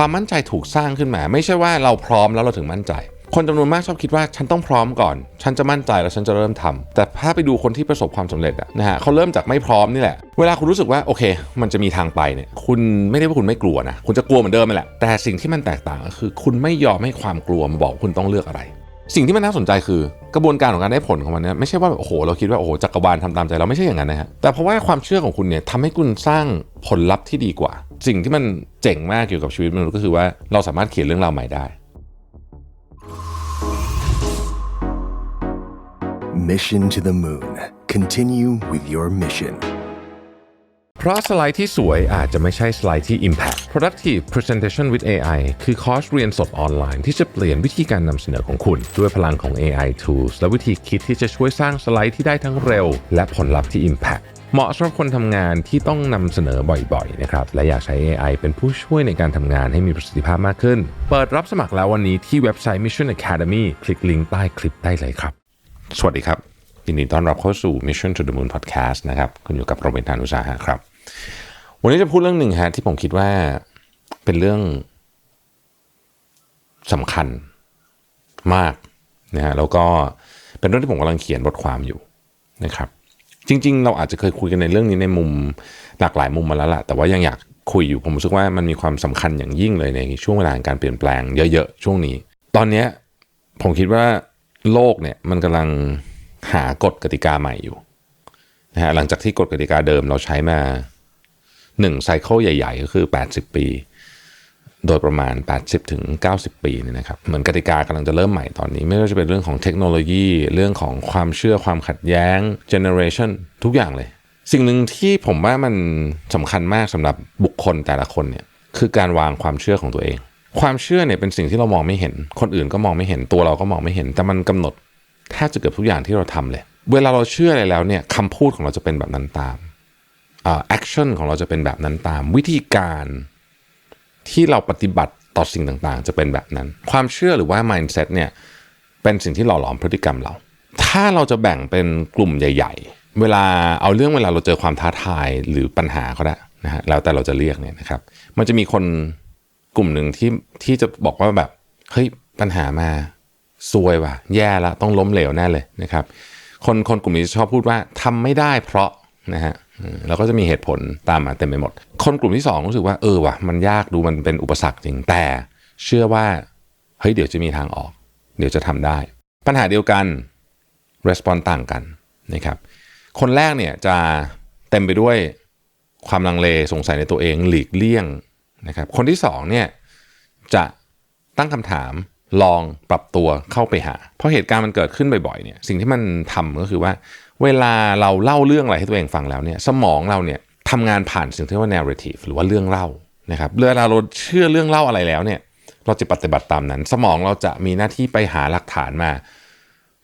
ความมั่นใจถูกสร้างขึ้นมา ไม่ใช่ว่าเราพร้อมแล้วเราถึงมั่นใจ คนจำนวนมากชอบคิดว่าฉันต้องพร้อมก่อน ฉันจะมั่นใจแล้วฉันจะเริ่มทำแต่ถ้าไปดูคนที่ประสบความสำเร็จนะฮะเขาเริ่มจากไม่พร้อมนี่แหละ เวลาคุณรู้สึกว่าโอเค มันจะมีทางไปเนี่ยคุณไม่ได้ว่าคุณไม่กลัวนะคุณจะกลัวเหมือนเดิมนั่แหละแต่สิ่งที่มันแตกต่างก็คือ คุณไม่ยอมให้ความกลัวมาบอกคุณต้องเลือกอะไร สิ่งที่มันน่าสนใจคือกระบวนการของการได้ผลของมันเนี่ยไม่ใช่ว่าโอ้โหเราคิดว่าโอ้โหจักรวาลทำตามใจเราไม่ใช่อย่างนั้นนะฮะแต่เพราะว่าความเชื่อของคุณเนี่ยทำให้คุณสร้างผลลัพธ์ที่ดีกว่า สิ่งที่มันเจ๋งมากเกี่ยวกับชีวิตมนุษย์ก็คือว่าเราสามารถเขียนเรื่องราวใหม่ได้ Mission to the Moon. Continue with your mission. เพราะสไลด์ที่สวยอาจจะไม่ใช่สไลด์ที่ Impact Productive Presentation with AI คือคอร์สเรียนสดออนไลน์ที่จะเปลี่ยนวิธีการนำเสนอของคุณ ด้วยพลังของ AI Tools และวิธีคิดที่จะช่วยสร้างสไลด์ที่ได้ทั้งเร็ว และผลลัพธ์ที่ Impact เหมาะสำหรับคนทำงานที่ต้องนำเสนอบ่อยๆนะครับและอยากใช้ AI เป็นผู้ช่วยในการทำงานให้มีประสิทธิภาพมากขึ้น เปิดรับสมัครแล้ววันนี้ที่เว็บไซต์ Mission Academy คลิกลิงก์ใต้คลิปได้เลยครับ สวัสดีครับยินดีต้อนรับเข้าสู่ Mission to the Moon Podcast นะครับคุณอยู่กับโรเบิร์ตานุสาหะครับ วันนี้จะพูดเรื่องหนึ่งฮะที่ผมคิดว่าเป็นเรื่องสำคัญมากนะฮะแล้วก็เป็นเรื่องที่ผมกำลังเขียนบทความอยู่นะครับ จริง ๆ เราอาจจะเคยคุยกันในเรื่องนี้ในมุมหลากหลายมุมมาแล้วล่ะ แต่ว่ายังอยากคุยอยู่ผมรู้สึกว่ามันมีความสำคัญอย่างยิ่งเลยในช่วงเวลาการเปลี่ยนแปลงเยอะๆช่วงนี้ ตอนเนี้ผมคิดว่าโลกเนี่ยมันกำลังหากฎกติกาใหม่อยู่นะฮะหลังจากที่กฎกติกาเดิมเราใช้มา หนึ่งไซเคิลใหญ่ๆ ก็คือ 80 ปี โดยประมาณ 80 ถึง 90 ปีเนี่ยนะครับ เหมือนกติกากำลังจะเริ่มใหม่ตอนนี้ ไม่ว่าจะเป็นเรื่องของเทคโนโลยี เรื่องของความเชื่อความขัดแย้ง generation ทุกอย่างเลย สิ่งหนึ่งที่ผมว่ามันสำคัญมากสำหรับบุคคลแต่ละคนเนี่ยคือการวางความเชื่อของตัวเอง ความเชื่อเนี่ยเป็นสิ่งที่เรามองไม่เห็น คนอื่นก็มองไม่เห็นตัวเราก็มองไม่เห็น แต่มันกำหนดแทบจะเกือบทุกอย่างที่เราทำเลย เวลาเราเชื่ออะไรแล้วเนี่ยคำพูดของเราจะเป็นแบบนั้นตาม แอคชั่นของเราจะเป็นแบบนั้นตามวิธีการที่เราปฏิบัติต่อสิ่งต่างๆ จะเป็นแบบนั้น ความเชื่อหรือว่า mindset เนี่ยเป็นสิ่งที่หล่อหลอมพฤติกรรมเรา ถ้าเราจะแบ่งเป็นกลุ่มใหญ่ ๆ เวลาเอาเรื่องเวลาเราเจอความท้าทายหรือปัญหาก็ได้นะฮะแล้วแต่เราจะเรียกเนี่ยนะครับ มันจะมีคนกลุ่มหนึ่งที่ที่จะบอกว่าแบบเฮ้ยปัญหามาซวยว่ะ แย่ละต้องล้มเหลวแน่เลยนะครับ คนคนกลุ่มนี้ชอบพูดว่าทำไม่ได้เพราะนะฮะ แล้วก็จะมีเหตุผลตามมาเต็มไปหมด คนกลุ่มที่สองรู้สึกว่าเออว่ะมันยากดูมันเป็นอุปสรรคจริงแต่เชื่อว่าเฮ้ยเดี๋ยวจะมีทางออก เดี๋ยวจะทำได้ ปัญหาเดียวกัน response ต่างกันนะครับคนแรกเนี่ยจะเต็มไปด้วยความลังเลสงสัยในตัวเองหลีกเลี่ยงนะครับคนที่สองเนี่ยจะตั้งคำถามลองปรับตัวเข้าไปหา เพราะเหตุการณ์มันเกิดขึ้นบ่อยๆเนี่ยสิ่งที่มันทำก็คือว่า เวลาเราเล่าเรื่องอะไรให้ตัวเองฟังแล้วเนี่ยสมองเราเนี่ยทำงานผ่านสิ่งที่เรียกว่า narrative หรือว่าเรื่องเล่านะครับเวลาเราเชื่อเรื่องเล่าอะไรแล้วเนี่ยเราจะปฏิบัติตามนั้น สมองเราจะมีหน้าที่ไปหาหลักฐานมา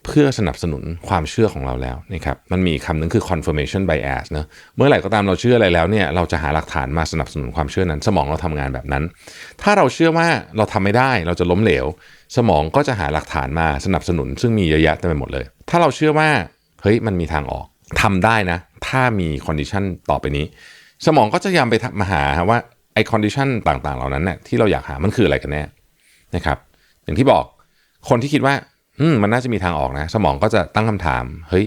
เพื่อสนับสนุนความเชื่อของเราแล้วนะครับมันมีคำหนึ่งคือ confirmation bias เนะเมื่อไหร่ก็ตามเราเชื่ออะไรแล้วเนี่ยเราจะหาหลักฐานมาสนับสนุนความเชื่อนั้น สมองเราทำงานแบบนั้น ถ้าเราเชื่อว่าเราทำไม่ได้ เราจะล้มเหลว สมองก็จะหาหลักฐานมาสนับสนุน ซึ่งมีเยอะแยะเต็มไปหมดเลย ถ้าเราเชื่อว่า เฮ้ยมันมีทางออกทำได้นะ ถ้ามีคอนดิชันต่อไปนี้ สมองก็จะยามไปมาหาว่าไอคอนดิชันต่างๆ เหล่านั้นเนี่ยที่เราอยากหามันคืออะไรกันแน่นะครับ อย่างที่บอกคนที่คิดว่าอืมมันน่าจะมีทางออกนะ สมองก็จะตั้งคำถาม เฮ้ย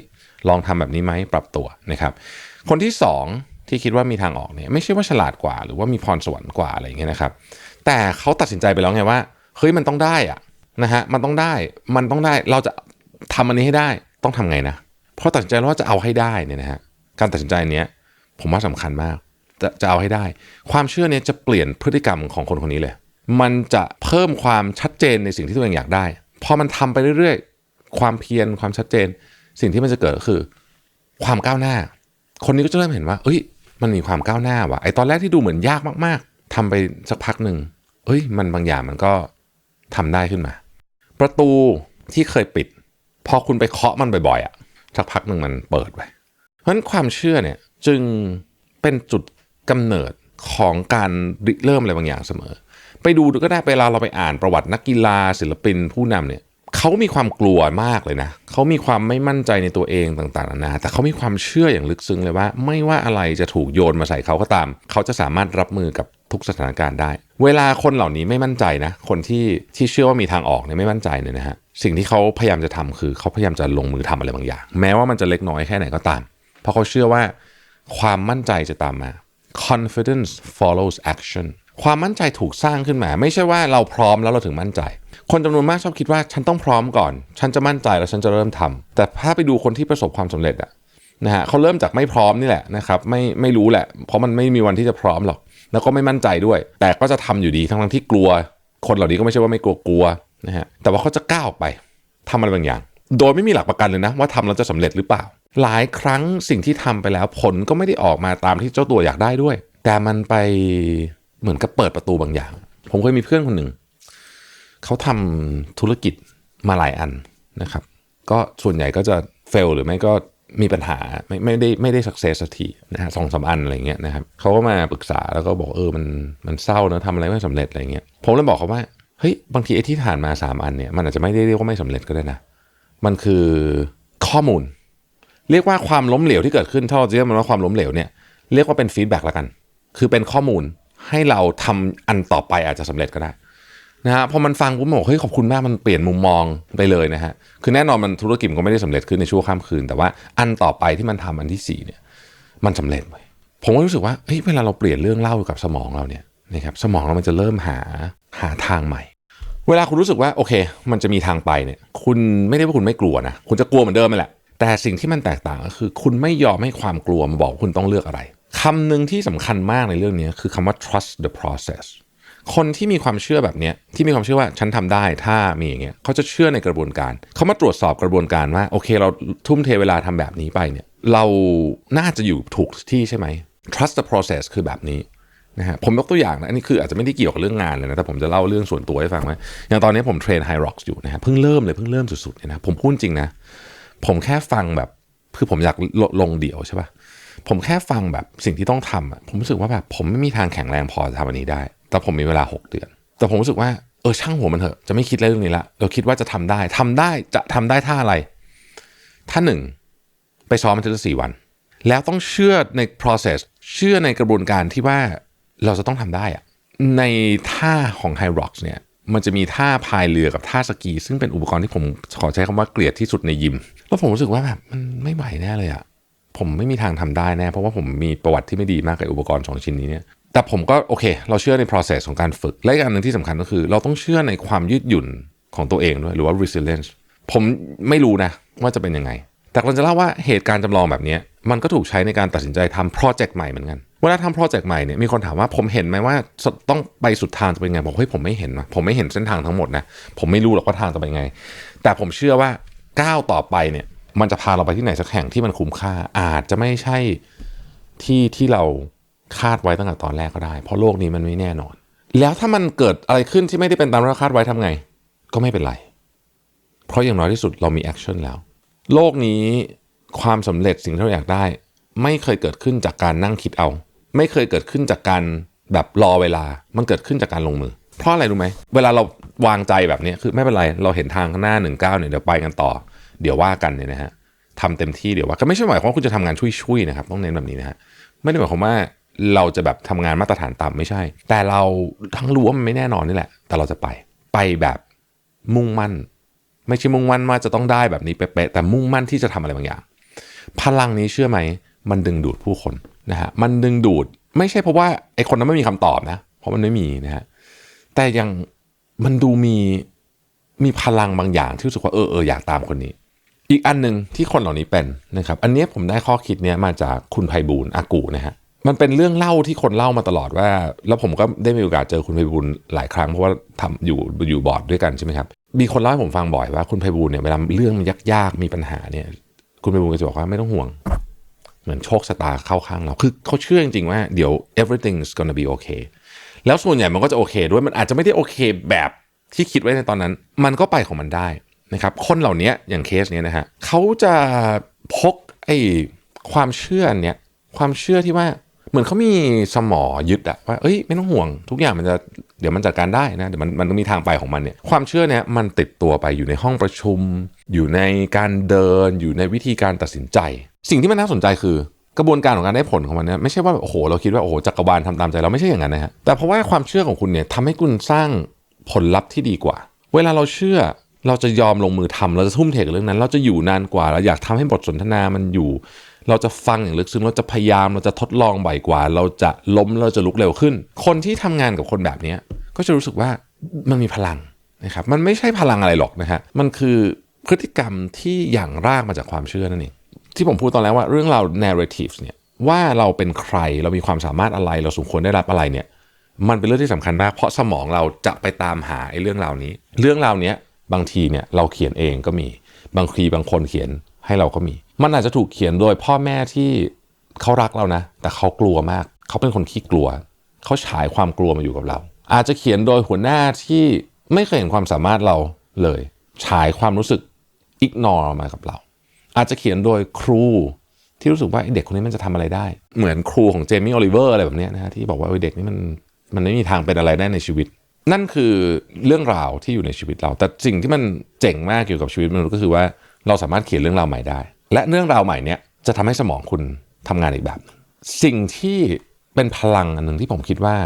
ลองทำแบบนี้ไหมปรับตัวนะครับ คนที่สองที่คิดว่ามีทางออกเนี่ยไม่ใช่ว่าฉลาดกว่า หรือว่ามีพรสวรรค์กว่าอะไรอย่างเงี้ยนะครับ แต่เขาตัดสินใจไปแล้วไงว่าเฮ้ยมันต้องได้อะนะฮะมันต้องได้มันต้องได้เราจะทำอันนี้ให้ได้ต้องทำไงนะ พราะตัดสินใจว่าจะเอาให้ได้เนี่ยนะฮะการตัดสินใจเนี้ยผมว่าสำคัญมากจะจะเอาให้ได้ ความเชื่อเนี้ยจะเปลี่ยนพฤติกรรมของคนคนนี้เลย มันจะเพิ่มความชัดเจนในสิ่งที่ตัวเองอยากได้ พอมันทำไปเรื่อยๆ ความเพียรความชัดเจน สิ่งที่มันจะเกิดก็คือ ความก้าวหน้า คนนี้ก็จะเริ่มเห็นว่าเอ้ย มันมีความก้าวหน้าว่ะไอตอนแรกที่ดูเหมือนยากมากๆทำไปสักพักหนึ่งเอ้ย มันบางอย่างมันก็ทำได้ขึ้นมา ประตูที่เคยปิด พอคุณไปเคาะมันบ่อยๆอะ สักพักหนึ่งมันเปิดไป เพราะฉะนั้นความเชื่อเนี่ยจึงเป็นจุดกำเนิดของการริเริ่มอะไรบางอย่างเสมอ ไปดูก็ได้เวลาเราไปอ่านประวัตินักกีฬาศิลปินผู้นำเนี่ยเขามีความกลัวมากเลยนะเขามีความไม่มั่นใจในตัวเองต่างๆนานาแต่เขามีความเชื่ออย่างลึกซึ้งเลยว่า ไม่ว่าอะไรจะถูกโยนมาใส่เขาก็ตาม เขาจะสามารถรับมือกับทุกสถานการณ์ได้ เวลาคนเหล่านี้ไม่มั่นใจนะ คนที่ที่เชื่อว่ามีทางออกเนี่ยไม่มั่นใจเนี่ยนะฮะสิ่งที่เขาพยายามจะทำคือเขาพยายามจะลงมือทำอะไรบางอย่าง แม้ว่ามันจะเล็กน้อยแค่ไหนก็ตาม เพราะเขาเชื่อว่าความมั่นใจจะตามมา confidence follows action ความมั่นใจถูกสร้างขึ้นมา ไม่ใช่ว่าเราพร้อมแล้วเราถึงมั่นใจ คนจำนวนมากชอบคิดว่าฉันต้องพร้อมก่อน ฉันจะมั่นใจแล้วฉันจะเริ่มทำแต่ถ้าไปดูคนที่ประสบความสำเร็จอะนะฮะเขาเริ่มจากไม่พร้อมนี่แหละนะครับไม่ไม่รู้แหละ เพราะมันไม่มีวันที่จะพร้อมหรอก แล้วก็ไม่มั่นใจด้วย แต่ก็จะทำอยู่ดีทั้งๆที่กลัว คนเหล่านี้ก็ไม่ใช่ว่าไม่กลัวกลัวนะฮะแต่ว่าเขาจะก้าวออกไปทำอะไรบางอย่าง โดยไม่มีหลักประกันเลยนะ ว่าทำแล้วจะสำเร็จหรือเปล่า หลายครั้งสิ่งที่ทำไปแล้วผลก็ไม่ได้ออกมาตามที่เจ้าตัวอยากได้ด้วย แต่มันไปเหมือนกับเปิดประตูบางอย่าง ผมเคยมีเพื่อนคนหนึ่งเขาทำธุรกิจมาหลายอันนะครับ ก็ส่วนใหญ่ก็จะเฟลหรือไม่ก็ มีปัญหาไม่ไม่ได้ไม่ได้สักเซสสักทีนะฮะสองสามอันอะไรเงี้ยนะครับเขาก็มาปรึกษาแล้วก็บอกเออมันมันเศร้านะทำอะไรไม่สำเร็จอะไรเงี้ยผมเลยบอกเขาว่าเฮ้ยบางทีไอ้ที่ผ่านมาสามอันเนี่ยมันอาจจะไม่ได้เรียกว่าไม่สำเร็จก็ได้นะมันคือข้อมูล เรียกว่าความล้มเหลวที่เกิดขึ้นถ้าเราจะเรียกมันว่าความล้มเหลวเนี่ยเรียกว่าเป็นฟีดแบ็กแล้วกัน คือเป็นข้อมูลให้เราทำอันต่อไปอาจจะสำเร็จก็ได้ นะฮะพอมันฟังผมบอกเฮ้ยขอบคุณมากมันเปลี่ยนมุมมองไปเลยนะฮะคือแน่นอนมันธุรกิจมันก็ไม่ได้สำเร็จขึ้นในชั่วข้ามคืน แต่ว่าอันต่อไปที่มันทำอันที่สี่เนี่ยมันสำเร็จไปผมก็รู้สึกว่าเฮ้ยเวลาเราเปลี่ยนเรื่องเล่ากับสมองเราเนี่ยนะครับสมองเรามันจะเริ่มหาหาทางใหม่ เวลาคุณรู้สึกว่าโอเค มันจะมีทางไปเนี่ยคุณไม่ได้ว่าคุณไม่กลัวนะคุณจะกลัวเหมือนเดิมแหละ แต่สิ่งที่มันแตกต่างก็คือ คุณไม่ยอมให้ความกลัวมาบอกคุณต้องเลือกอะไรคำหนึ่งที่สำคัญมากในเรื่องนี้คือคำว่า trust the process คนที่มีความเชื่อแบบนี้ที่มีความเชื่อว่าฉันทำได้ถ้ามีอย่างเงี้ยเขาจะเชื่อในกระบวนการ เขามาตรวจสอบกระบวนการว่าโอเค เราทุ่มเทเวลาทำแบบนี้ไปเนี่ยเราน่าจะอยู่ถูกที่ใช่ไหม trust the process คือแบบนี้นะฮะผมยกตัวอย่างนะอันนี้คืออาจจะไม่ได้เกี่ยวกับเรื่องงานเลยนะแต่ผมจะเล่าเรื่องส่วนตัวให้ฟังว่าอย่างตอนนี้ผมเทรนไฮร็อกอยู่นะฮะเพิ่งเริ่มเลยเพิ่งเริ่มสุดๆเนี่ยนะผมพูดจริงนะผมแค่ฟังแบบคือผมอยากลลงเดี่ยวใช่ปะผมแค่ฟังแบบสิ่งที่ต้องทำอะผมรู้สึกว่าแบบผมไม่มีทางแข็งแรงพอจะทำอันนี้ได้ แต่ผมมีเวลา 6 เดือน แต่ผมรู้สึกว่าเออช่างหัวมันเถอะจะไม่คิดเรื่องนี้ละเราคิดว่าจะทำได้ทำได้จะทำได้ท่าอะไรท่าหนึ่งไปซ้อมมันทีละสี่วัน แล้วต้องเชื่อใน process เชื่อในกระบวนการที่ว่าเราจะต้องทำได้อะในท่าของ High Rocks เนี่ยมันจะมีท่าพายเรือกับท่าสกี ซึ่งเป็นอุปกรณ์ที่ผมขอใช้คำว่าเกลียดที่สุดในยิม แล้วผมรู้สึกว่าแบบมันไม่ไหวแน่เลยอะผมไม่มีทางทำได้แน่เพราะว่าผมมีประวัติที่ไม่ดีมากกับอุปกรณ์สองชิ้นนี้เนี่ย แต่ผมก็โอเค เราเชื่อใน process ของการฝึก และอีกอันหนึ่งที่สำคัญก็คือ เราต้องเชื่อในความยืดหยุ่นของตัวเองด้วยหรือว่า resilience ผมไม่รู้นะว่าจะเป็นยังไง แต่เราจะเล่าว่าเหตุการณ์จำลองแบบนี้ มันก็ถูกใช้ในการตัดสินใจทำโปรเจกต์ใหม่เหมือนกัน เวลาทำโปรเจกต์ใหม่เนี่ยมีคนถามว่าผมเห็นไหมว่าต้องไปสุดทางจะเป็นไง บอกเฮ้ยผมไม่เห็นนะผมไม่เห็นเส้นทางทั้งหมดนะ ผมไม่รู้หรอกว่าทางจะเป็นไง แต่ผมเชื่อว่าก้าวต่อไปเนี่ยมันจะพาเราไปที่ไหนสักแห่งที่มันคุ้มค่าอาจจะไม่ใช่ที่ที่เรา คาดไว้ตั้งแต่ตอนแรกก็ได้ เพราะโลกนี้มันไม่แน่นอน แล้วถ้ามันเกิดอะไรขึ้นที่ไม่ได้เป็นตามที่เราคาดไว้ทำไง ก็ไม่เป็นไร เพราะอย่างน้อยที่สุดเรามีแอคชั่นแล้ว โลกนี้ความสำเร็จสิ่งที่เราอยากได้ ไม่เคยเกิดขึ้นจากการนั่งคิดเอา ไม่เคยเกิดขึ้นจากการแบบรอเวลา มันเกิดขึ้นจากการลงมือ เพราะอะไรรู้ไหม เวลาเราวางใจแบบนี้คือไม่เป็นไร เราเห็นทางข้างหน้าหนึ่งเก้าเนี่ยเดี๋ยวไปกันต่อ เดี๋ยวว่ากันเนี่ยนะฮะทำเต็มที่เดี๋ยวว่าก็ไม่ใช่หมายความว่าคุณจะทำงานช่วยๆนะครับ ต้องเน้นแบบนี้นะฮะ ไม่ได้หมายความว่า เราจะแบบทำงานมาตรฐานต่ำไม่ใช่ แต่เราทั้งรู้ว่ามันไม่แน่นอนนี่แหละ แต่เราจะไปไปแบบมุ่งมั่น ไม่ใช่มุ่งมั่นว่าจะต้องได้แบบนี้เป๊ะแต่มุ่งมั่นที่จะทำอะไรบางอย่าง พลังนี้เชื่อไหม มันดึงดูดผู้คนนะฮะมันดึงดูดไม่ใช่เพราะว่าไอคนนั้นไม่มีคำตอบนะ เพราะมันไม่มีนะฮะแต่ยังมันดูมีมีพลังบางอย่างที่รู้สึกว่าเออเอออยากตามคนนี้ อีกอันหนึ่งที่คนเหล่านี้เป็นนะครับ อันนี้ผมได้ข้อคิดเนี้ยมาจากคุณไพบูลอากูนะฮะ มันเป็นเรื่องเล่าที่คนเล่ามาตลอดว่า แล้วผมก็ได้มีโอกาสเจอคุณไพบูลหลายครั้งเพราะว่าทำอยู่อยู่บอร์ดด้วยกันใช่ไหมครับมีคนเล่าให้ผมฟังบ่อยว่าคุณไพบูลเนี่ยเวลาเรื่องมันยากๆมีปัญหาเนี่ย คุณไพบูลก็จะบอกว่าไม่ต้องห่วง เหมือนโชคชะตาเข้าข้างเราคือเขาเชื่อจริงๆว่าเดี๋ยว everything's gonna be okay แล้วส่วนใหญ่มันก็จะโอเคด้วยมันอาจจะไม่ได้โอเคแบบที่คิดไว้ในตอนนั้น มันก็ไปของมันได้นะครับ คนเหล่านี้อย่างเคสเนี้ยนะฮะเขาจะพกไอ้ความเชื่อเนี้ยความเชื่อที่ว่า เหมือนเขามีสมอยึดอะว่าเอ้ยไม่ต้องห่วง ทุกอย่างมันจะเดี๋ยวมันจัดการได้นะเดี๋ยวมันมันมีทางไปของมันเนี่ยความเชื่อเนี้ยมันติดตัวไปอยู่ในห้องประชุม อยู่ในการเดิน อยู่ในวิธีการตัดสินใจ สิ่งที่มันน่าสนใจคือกระบวนการของการได้ผลของมันเนี่ยไม่ใช่ว่าโอ้โหเราคิดว่าโอ้โหจักรวาลทำตามใจเราไม่ใช่อย่างนั้นนะฮะแต่เพราะว่าความเชื่อของคุณเนี่ยทำให้คุณสร้างผลลัพธ์ที่ดีกว่า เวลาเราเชื่อเราจะยอมลงมือทำเราจะทุ่มเทกับเรื่องนั้น เราจะอยู่นานกว่าเราอยากทำให้บทสนทนามันอยู่ เราจะฟังอย่างลึกซึ้งเราจะพยายามเราจะทดลองบ่อยกว่า เราจะล้มเราจะลุกเร็วขึ้น คนที่ทำงานกับคนแบบนี้ก็จะรู้สึกว่ามันมีพลังนะครับมันไม่ใช่พลังอะไรหรอกนะฮะมันคือพฤติกรรมที่อย่างรากมาจากความเชื่อนั่นเองที่ผมพูดตอนแรกว่าเรื่องราว narrative เนี่ยว่าเราเป็นใครเรามีความสามารถอะไรเราสมควรได้รับอะไรเนี่ยมันเป็นเรื่องที่สำคัญมาก เพราะสมองเราจะไปตามหาไอ้เรื่องราวนี้ เรื่องราวนี้บางทีเนี่ยเราเขียนเองก็มีบางทีบางคนเขียน ให้เราก็มี มันอาจจะถูกเขียนโดยพ่อแม่ที่เขารักเรานะ แต่เขากลัวมาก เขาเป็นคนขี้กลัว เขาฉายความกลัวมาอยู่กับเรา อาจจะเขียนโดยหัวหน้าที่ไม่เคยเห็นความสามารถเราเลย ฉายความรู้สึกอิกนอร์มากับเรา อาจจะเขียนโดยครูที่รู้สึกว่าเด็กคนนี้มันจะทำอะไรได้ เหมือนครูของเจมี่โอลิเวอร์อะไรแบบนี้นะฮะที่บอกว่าเด็กนี่มันมันไม่มีทางเป็นอะไรได้ในชีวิต นั่นคือเรื่องราวที่อยู่ในชีวิตเรา แต่สิ่งที่มันเจ๋งมากเกี่ยวกับชีวิตมนุษย์ก็คือว่า เราสามารถเขียนเรื่องราวใหม่ได้ และเรื่องราวใหม่เนี้ยจะทำให้สมองคุณทำงานอีกแบบ สิ่งที่เป็นพลังอันหนึ่งที่ผมคิดว่า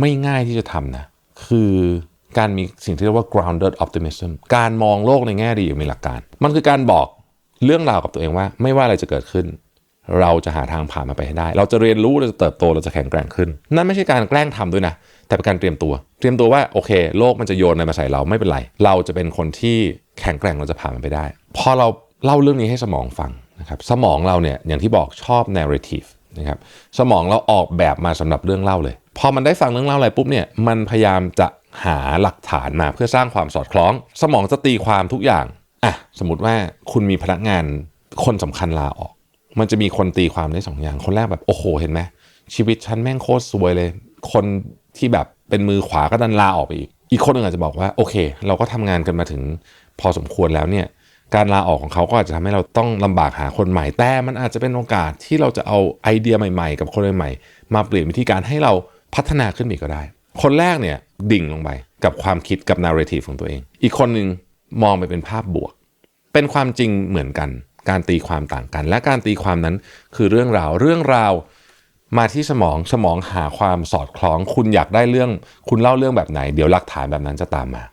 ไม่ง่ายที่จะทำนะ คือการมีสิ่งที่เรียกว่า grounded optimism การมองโลกในแง่ดีอย่างมีหลักการ มันคือการบอกเรื่องราวกับตัวเองว่า ไม่ว่าอะไรจะเกิดขึ้น เราจะหาทางผ่านมาไปให้ได้ เราจะเรียนรู้เราจะเติบโตเราจะแข็งแกร่งขึ้น นั่นไม่ใช่การแกล้งทำด้วยนะ แต่เป็นการเตรียมตัว เตรียมตัวว่าโอเค โลกมันจะโยนอะไรมาใส่เราไม่เป็นไร เราจะเป็นคนที่แข็งแกร่งเราจะผ่านมันไปได้ พอเราเล่าเรื่องนี้ให้สมองฟังนะครับสมองเราเนี่ยอย่างที่บอกชอบ narrative นะครับสมองเราออกแบบมาสำหรับเรื่องเล่าเลย พอมันได้ฟังเรื่องเล่าอะไรปุ๊บเนี่ยมันพยายามจะหาหลักฐานมาเพื่อสร้างความสอดคล้อง สมองจะตีความทุกอย่างอะสมมติว่าคุณมีพนักงานคนสำคัญลาออก มันจะมีคนตีความได้สองอย่างคนแรกแบบโอ้โหเห็นไหมชีวิตฉันแม่งโคตรซวยเลย คน ที่แบบเป็นมือขวาก็ดันลาออกไปอีก อีกคนหนึ่งอาจจะบอกว่าโอเค เราก็ทำงานกันมาถึงพอสมควรแล้วเนี่ยการลาออกของเขาก็อาจจะทำให้เราต้องลำบากหาคนใหม่ แต่มันอาจจะเป็นโอกาสที่เราจะเอาไอเดียใหม่ๆ กับคนใหม่ๆมาเปลี่ยนวิธีการให้เราพัฒนาขึ้นอีกก็ได้ คนแรกเนี่ยดิ่งลงไปกับความคิดกับ narrative ของตัวเอง อีกคนหนึ่งมองไปเป็นภาพบวก เป็นความจริงเหมือนกัน การตีความต่างกัน และการตีความนั้นคือเรื่องราวเรื่องราว มาที่สมองสมองหาความสอดคล้อง คุณอยากได้เรื่อง คุณเล่าเรื่องแบบไหน เดี๋ยวหลักฐานแบบนั้นจะตามมา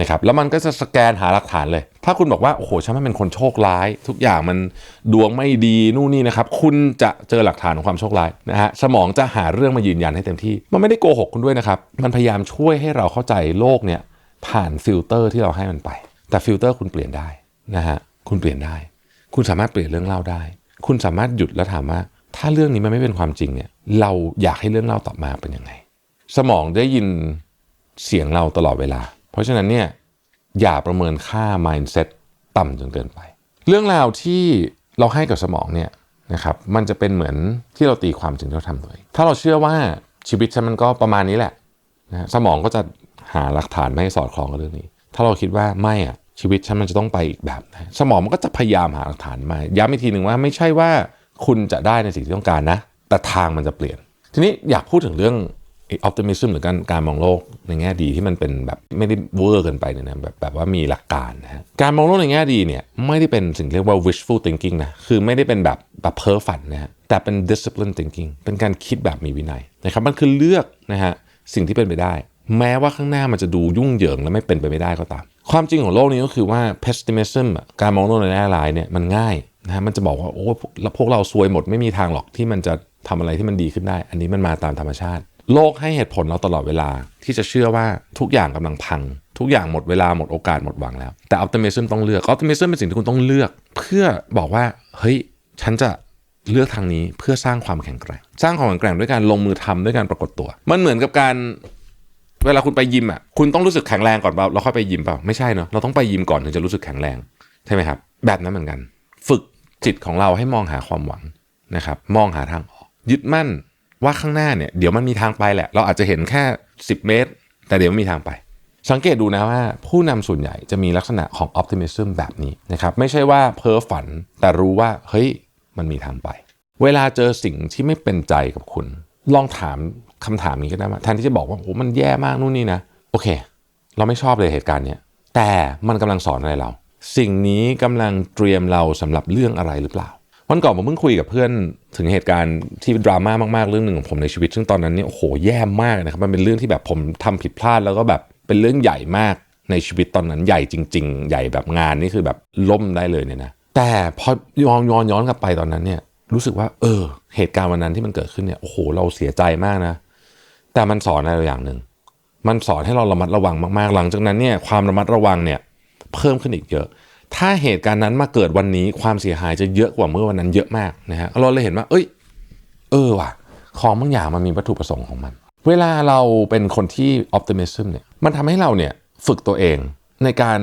นะครับแล้วมันก็จะสแกนหาหลักฐานเลย ถ้าคุณบอกว่าโอ้โหฉันมันเป็นคนโชคร้าย ทุกอย่างมันดวงไม่ดีนู่นนี่นะครับ คุณจะเจอหลักฐานของความโชคร้ายนะฮะสมองจะหาเรื่องมายืนยันให้เต็มที่ มันไม่ได้โกหกคุณด้วยนะครับ มันพยายามช่วยให้เราเข้าใจโลกเนี่ยผ่านฟิลเตอร์ที่เราให้มันไป แต่ฟิลเตอร์คุณเปลี่ยนได้นะฮะคุณเปลี่ยนได้ คุณสามารถเปลี่ยนเรื่องเล่าได้ คุณสามารถหยุดแล้วถามว่า ถ้าเรื่องนี้มันไม่เป็นความจริงเนี่ยเราอยากให้เรื่องเล่าต่อมาเป็นยังไง สมองได้ยินเสียงเราตลอดเวลา เพราะฉะนั้นเนี่ยอย่าประเมินค่า mindset ต่ำจนเกินไป เรื่องราวที่เราให้กับสมองเนี่ยนะครับมันจะเป็นเหมือนที่เราตีความสิ่งที่เราทำตัวเองถ้าเราเชื่อว่าชีวิตฉันมันก็ประมาณนี้แหละนะฮะสมองก็จะหาหลักฐานมาให้สอดคล้องกับเรื่องนี้ ถ้าเราคิดว่าไม่อะชีวิตฉันมันจะต้องไปอีกแบบนะสมองมันก็จะพยายามหาหลักฐานมา ย้ำอีกทีหนึ่งว่าไม่ใช่ว่า คุณจะได้ในสิ่งที่ต้องการนะ แต่ทางมันจะเปลี่ยน ทีนี้อยากพูดถึงเรื่องออ t ติมิซึมหรือการการมองโลกในแง่ดีที่มันเป็นแบบไม่ได้เวอร์เกินไปเนี่ยนะแบบแบบว่ามีหลักการนะฮะการมองโลกในแง่ดีเนี่ยไม่ได้เป็นสิ่งเรียกว่า wishful thinking นะคือไม่ได้เป็นแบบแบบเพ้อฝันนะฮะแต่เป็น discipline thinking เป็นการคิดแบบมีวินัยนะครับมันคือเลือกนะฮะสิ่งที่เป็นไปได้ แม้ว่าข้างหน้ามันจะดูยุ่งเหยิงและไม่เป็นไปไม่ได้ก็ตาม ความจริงของโลกนี้ก็คือว่า pessimism การมองโลกในแง่ร้ายเนี่ยมันง่าย นะมันจะบอกว่าโอ้พวกเราซวยหมดไม่มีทางหรอกที่มันจะทำอะไรที่มันดีขึ้นได้ อันนี้มันมาตามธรรมชาติ โลกให้เหตุผลเราตลอดเวลาที่จะเชื่อว่าทุกอย่างกำลังพัง ทุกอย่างหมดเวลาหมดโอกาสหมดหวังแล้ว แต่ optimism ต้องเลือก optimism เป็นสิ่งที่คุณต้องเลือก เพื่อบอกว่าเฮ้ยฉันจะเลือกทางนี้เพื่อสร้างความแข็งแกร่ง สร้างความแข็งแกร่งด้วยการลงมือทำด้วยการปรากฏตัว มันเหมือนกับการเวลาคุณไปยิมอะคุณต้องรู้สึกแข็งแรงก่อนเปล่าแล้วค่อยไปยิมเปล่าไม่ใช่เนาะเราต้องไปยิมก่อนถึงจะรู้สึกแข็งแรงใช่ไหมครับ แบบนั้นเหมือนกัน ฝึก จิตของเราให้มองหาความหวังนะครับ มองหาทางออก ยึดมั่นว่าข้างหน้าเนี่ยเดี๋ยวมันมีทางไปแหละ เราอาจจะเห็นแค่ 10 เมตร แต่เดี๋ยวมันมีทางไป สังเกตดูนะว่า ผู้นำส่วนใหญ่จะมีลักษณะของ optimism แบบนี้นะครับ ไม่ใช่ว่าเพ้อฝันแต่รู้ว่าเฮ้ยมันมีทางไป เวลาเจอสิ่งที่ไม่เป็นใจกับคุณ ลองถามคำถามนี้ก็ได้ว่าแทนที่จะบอกว่าโอ้มันแย่มากนู่นนี่นะ โอเค เราไม่ชอบเลยเหตุการณ์เนี้ยแต่มันกำลังสอนอะไรเรา สิ่งนี้กำลังเตรียมเราสำหรับเรื่องอะไรหรือเปล่าวันก่อนผมเพิ่งคุยกับเพื่อนถึงเหตุการณ์ที่ดราม่ามากๆเรื่องหนึ่งของผมในชีวิต ซึ่งตอนนั้นเนี่ยโอ้โหแย่มากนะครับมันเป็นเรื่องที่แบบผมทำผิดพลาดแล้วก็แบบเป็นเรื่องใหญ่มากในชีวิตตอนนั้นใหญ่จริง ๆ ใหญ่แบบงานนี่คือแบบล่มได้เลยเนี่ยนะแต่พอย้อนย้อนย้อนกลับไปตอนนั้นเนี่ยรู้สึกว่า เออ เหตุการณ์วันนั้นที่มันเกิดขึ้นเนี่ยโอ้โหเราเสียใจมากนะ แต่มันสอนอะไรอย่างหนึ่งมันสอนให้เราระมัดระวังมากๆ หลังจากนั้นเนี่ยความระมัดระวังเนี่ย เพิ่มขึ้นอีกเยอะ ถ้าเหตุการณ์นั้นมาเกิดวันนี้ความเสียหายจะเยอะกว่าเมื่อวันนั้นเยอะมากนะฮะเราเลยเห็นว่า เอ้ย เออว่ะ ของบางอย่างมันมีวัตถุประสงค์ของมัน เวลาเราเป็นคนที่ optimism เนี่ยมันทำให้เราเนี่ยฝึกตัวเองในการ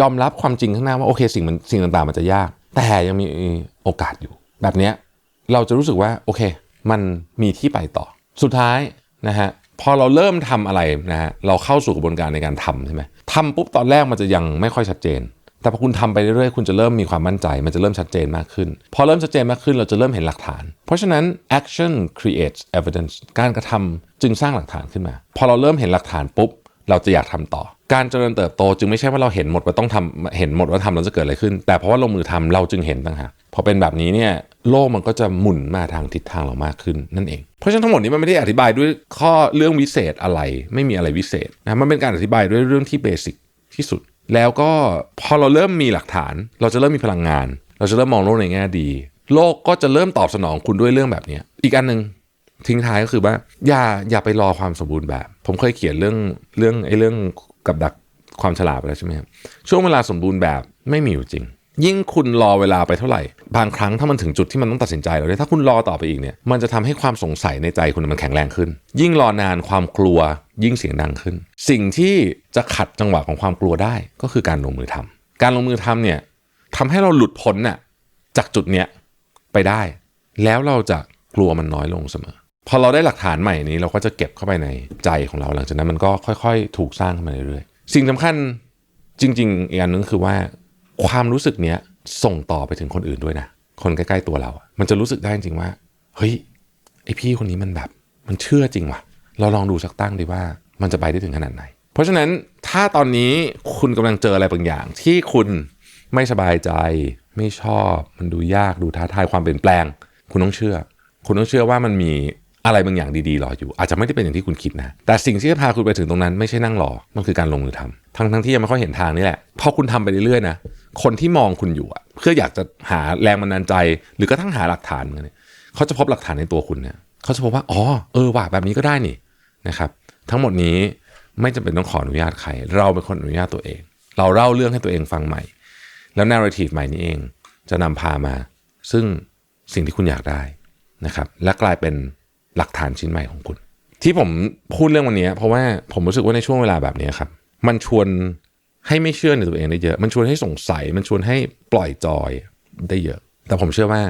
ยอมรับความจริงข้างหน้าว่าโอเคสิ่งมันสิ่งต่างๆ มันจะยาก แต่ยังมีโอกาสอยู่ แบบเนี้ยเราจะรู้สึกว่าโอเค มันมีที่ไปต่อ สุดท้ายนะฮะ พอเราเริ่มทำอะไรนะฮะเราเข้าสู่กระบวนการในการทำใช่ไหมทำปุ๊บตอนแรกมันจะยังไม่ค่อยชัดเจน แต่พอคุณทำไปเรื่อยๆคุณจะเริ่มมีความมั่นใจ มันจะเริ่มชัดเจนมากขึ้น พอเริ่มชัดเจนมากขึ้นเราจะเริ่มเห็นหลักฐาน เพราะฉะนั้น action creates evidence การกระทำจึงสร้างหลักฐานขึ้นมา พอเราเริ่มเห็นหลักฐานปุ๊บเราจะอยากทำต่อ การเจริญเติบโตจึงไม่ใช่ว่าเราเห็นหมดว่าต้องทำเห็นหมดว่าทำแล้วจะเกิดอะไรขึ้น แต่เพราะว่าลงมือทำเราจึงเห็นต่างหากพอเป็นแบบนี้เนี่ย โลกมันก็จะหมุนมาทางทิศทางเรามากขึ้นนั่นเอง เพราะฉะนั้นทั้งหมดนี้มันไม่ได้อธิบายด้วยข้อเรื่องวิเศษอะไร ไม่มีอะไรวิเศษนะมันเป็นการอธิบายด้วยเรื่องที่เบสิกที่สุด แล้วก็พอเราเริ่มมีหลักฐาน เราจะเริ่มมีพลังงาน เราจะเริ่มมองโลกในแง่ดี โลกก็จะเริ่มตอบสนองคุณด้วยเรื่องแบบนี้อีกอันหนึ่งทิ้งท้ายก็คือว่าอย่าอย่าไปรอความสมบูรณ์แบบ ผมเคยเขียนเรื่องเรื่องไอ้เรื่องกับดักความฉลาดไปแล้วใช่ไหมครับช่วงเวลาสมบูรณ์แบบไม่มีอยู่จริง ยิ่งคุณรอเวลาไปเท่าไหร่ บางครั้งถ้ามันถึงจุดที่มันต้องตัดสินใจแล้วเนี่ยถ้าคุณรอต่อไปอีกเนี่ยมันจะทำให้ความสงสัยในใจคุณมันแข็งแรงขึ้น ยิ่งรอนานความกลัว ยิ่งเสียงดังขึ้น สิ่งที่จะขัดจังหวะของความกลัวได้ก็คือการลงมือทำการลงมือทำเนี่ยทำให้เราหลุดพ้นน่ะจากจุดเนี้ยไปได้ แล้วเราจะกลัวมันน้อยลงเสมอพอเราได้หลักฐานใหม่นี้เราก็จะเก็บเข้าไปในใจของเราหลังจากนั้นมันก็ค่อยๆ ถูกสร้างขึ้นมาเรื่อยๆสิ่งสำคัญจริง ๆ อีกอันนึงคือว่า ความรู้สึกเนี้ยส่งต่อไปถึงคนอื่นด้วยนะ คนใกล้ๆตัวเรา มันจะรู้สึกได้จริงๆว่า เฮ้ย ไอพี่คนนี้มันแบบ มันเชื่อจริงว่ะ เราลองดูสักตั้งดีว่ามันจะไปได้ถึงขนาดไหน เพราะฉะนั้นถ้าตอนนี้คุณกำลังเจออะไรบางอย่าง ที่คุณไม่สบายใจ ไม่ชอบ มันดูยาก ดูท้าทายความเปลี่ยนแปลง คุณต้องเชื่อ คุณต้องเชื่อว่ามันมีอะไรบางอย่างดีๆรออยู่ อาจจะไม่ได้เป็นอย่างที่คุณคิดนะ แต่สิ่งที่จะพาคุณไปถึงตรงนั้นไม่ใช่นั่งรอ มันคือการลงมือทำทั้งทั้งที่ยังไม่ค่อยเห็นทางนี่แหละ พอคุณทำไปเรื่อยๆนะ คนที่มองคุณอยู่อะเพื่ออยากจะหาแรงบันดาลใจ หรือกระทั่งหาหลักฐานเนี่ยเขาจะพบหลักฐานในตัวคุณเนี่ยเขาจะพบว่าอ๋อเออว่ะแบบนี้ก็ได้นี่นะครับ ทั้งหมดนี้ไม่จำเป็นต้องขออนุญาตใคร เราเป็นคนอนุญาตตัวเอง เราเล่าเรื่องให้ตัวเองฟังใหม่ แล้ว narrative ใหม่นี้เองจะนำพามา ซึ่งสิ่งที่คุณอยากได้นะครับ และกลายเป็นหลักฐานชิ้นใหม่ของคุณ ที่ผมพูดเรื่องวันนี้ เพราะว่าผมรู้สึกว่าในช่วงเวลาแบบนี้ครับ มันชวน ให้ไม่เชื่อในตัวเองได้เยอะ มันชวนให้สงสัย มันชวนให้ปล่อยจอยได้เยอะ แต่ผมเชื่อว่า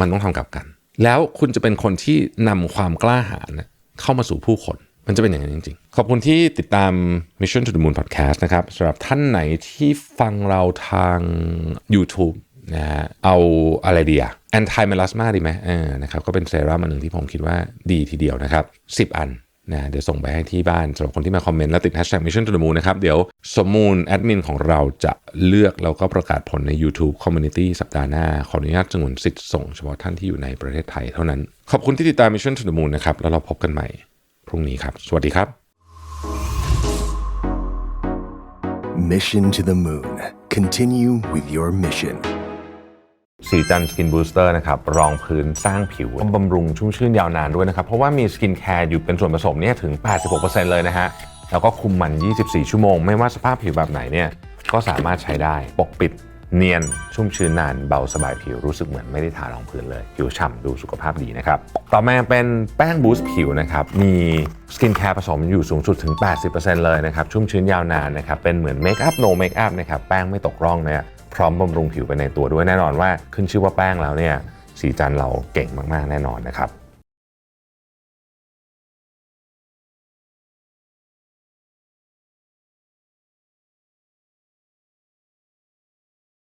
มันต้องทำกับกัน แล้วคุณจะเป็นคนที่นำความกล้าหาญเข้ามาสู่ผู้คน มันจะเป็นอย่างนั้นจริงๆ ขอบคุณที่ติดตาม Mission to the Moon Podcast นะครับสำหรับท่านไหนที่ฟังเราทาง YouTube นะฮะเอาอะไรดีอะ anti melasma ดีไหมเออนะครับก็เป็นเซรั่มอันหนึ่งที่ผมคิดว่าดีทีเดียวนะครับ 10 อัน นะเดี๋ยวส่งไปให้ที่บ้านสำหรับคนที่มาคอมเมนต์แล้วติด hashtag mission to the moon นะครับ เดี๋ยวสมูลแอดมินของเราจะเลือกแล้วก็ประกาศผลใน YouTube Community สัปดาห์หน้า ขออนุญาตสงวนสิทธิ์ส่งเฉพาะท่านที่อยู่ในประเทศไทยเท่านั้น ขอบคุณที่ติดตาม mission to the moon นะครับ แล้วเราพบกันใหม่พรุ่งนี้ครับ สวัสดีครับ Mission to the Moon. Continue with your mission. สีจันสกินบูสเตอร์นะครับรองพื้นสร้างผิวบำรุงชุ่มชื่นยาวนานด้วยนะครับ เพราะว่ามีสกินแคร์อยู่เป็นส่วนผสมเนี่ยถึง 86%เลยนะฮะ แล้วก็คุมมัน 24 ชั่วโมง ไม่ว่าสภาพผิวแบบไหนเนี่ยก็สามารถใช้ได้ปกปิดเนียน ชุ่มชื้นนานเบาสบายผิวรู้สึกเหมือนไม่ได้ทารองพื้นเลย ผิวฉ่ำดูสุขภาพดีนะครับ ต่อมาเป็นแป้งบูสต์ผิวนะครับ มีสกินแคร์ผสมอยู่สูงสุดถึง 80%เลยนะครับ ชุ่มชื้นยาวนานนะครับ เป็นเหมือนเมคอัพโนเมคอัพนะครับ แป้งไม่ตกร่องนะฮะ พร้อมบำรุงผิวไปในตัวด้วยแน่นอนว่าขึ้นชื่อว่าแป้งแล้วเนี่ยสีจันเราเก่งมากๆแน่นอนนะครับ